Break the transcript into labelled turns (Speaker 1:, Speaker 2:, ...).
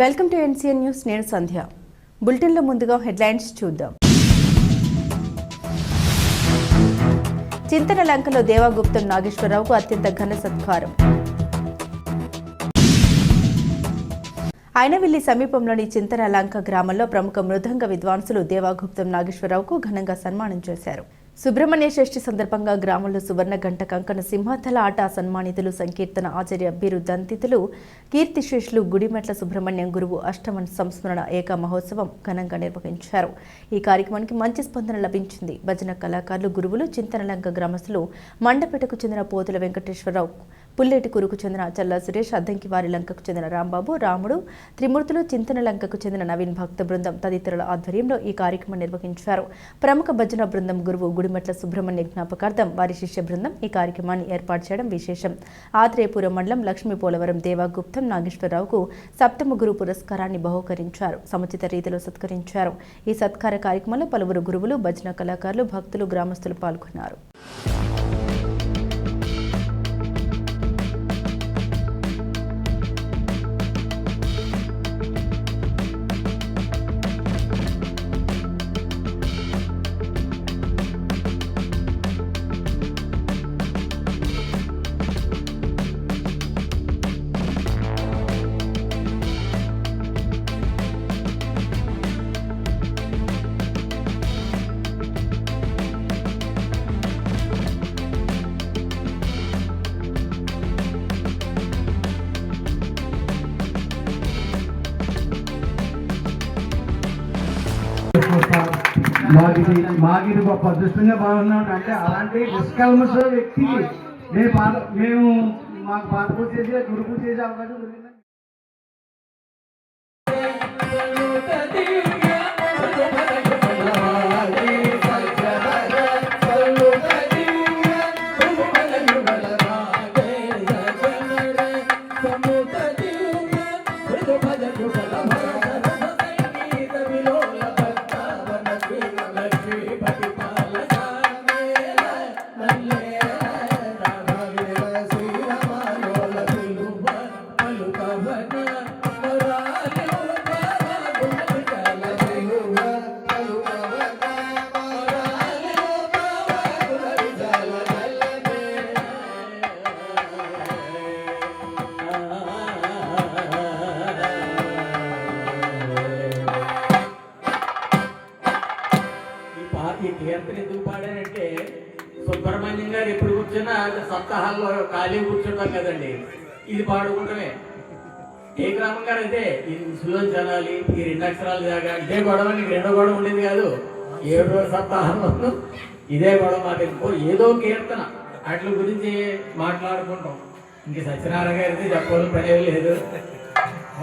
Speaker 1: Welcome to NCN news నేను సంధ్య. బులెటిన్లో ముందుగా హెడ్లైన్స్ చూద్దాం. చింతన లంకలో దేవాగుప్తం నాగేశ్వరరావుకు అత్యంత ఘన సత్కారం. అయినవిల్లి సమీపంలోని చింతన లంక గ్రామంలో ప్రముఖ మృదంగ విద్వాంసులు దేవాగుప్తం నాగేశ్వరరావుకు ఘనంగా సన్మానం చేశారు. సుబ్రహ్మణ్య షష్ఠి సందర్భంగా గ్రామంలో సువర్ణ గంట కంకణ సింహాతల ఆట సన్మానితులు సంకీర్తన ఆచార్య బిరుదంతితులు కీర్తిశేషులు గుడిమెట్ల సుబ్రహ్మణ్యం గురువు అష్టమ సంస్మరణ ఏక మహోత్సవం ఘనంగా నిర్వహించారు. ఈ కార్యక్రమానికి మంచి స్పందన లభించింది. భజన కళాకారులు గురువులు చింతనలంక గ్రామస్తులు మండపేటకు చెందిన పోతుల వెంకటేశ్వరరావు పుల్లేటి కురుకు చెందిన చల్ల సురేష్ అద్దంకి వారి లంకకు చెందిన రాంబాబు రాముడు త్రిమూర్తులు చింతన లంకకు చెందిన నవీన్ భక్త బృందం తదితరుల ఆధ్వర్యంలో ఈ కార్యక్రమం నిర్వహించారు. ప్రముఖ భజన బృందం గురువు గుడిమట్ల సుబ్రహ్మణ్య జ్ఞాపకార్థం వారి శిష్య బృందం ఈ కార్యక్రమాన్ని ఏర్పాటు చేయడం విశేషం. ఆత్రేయపురం మండలం లక్ష్మీ పోలవరం దేవాగుప్తం నాగేశ్వరరావుకు సప్తమ గురు పురస్కారాన్ని బహుకరించారు. సముచిత రీతిలో సత్కరించారు. ఈ సత్కార కార్యక్రమంలో పలువురు గురువులు భజన కళాకారులు భక్తులు గ్రామస్తులు పాల్గొన్నారు.
Speaker 2: మాకు మాకు ఇది గొప్ప అదృష్టంగా బాగున్నాం అంటే అలాంటి నిష్కల్మష వ్యక్తికి మేము పాత మేము మాకు పాత పూజ చేసే గురు పూజ చేసే అవకాశం దొరికింది
Speaker 3: ఈ పా ఈ కీర్తన ఎందుకు పాడారంటే సుబ్రహ్మణ్యం గారు ఎప్పుడు కూర్చున్నా సప్తాహాల్లో ఖాళీ కూర్చుంటాం కదండి. ఇది పాడుకుంటమే. ఏ గ్రామం గారు అయితే ఇది సులో చదవాలి ఈ రెండు అక్షరాలు దాకా ఇదే గొడవ నీకు రెండో గొడవ ఉండేది కాదు. ఏడు రోజు సప్తాహంలో ఇదే గొడవ మాకు ఇంకో ఏదో కీర్తన. వాటి గురించి మాట్లాడుకుంటాం. ఇంక సత్యనారాయణ గారిది అయితే పని ఏమీ లేదు.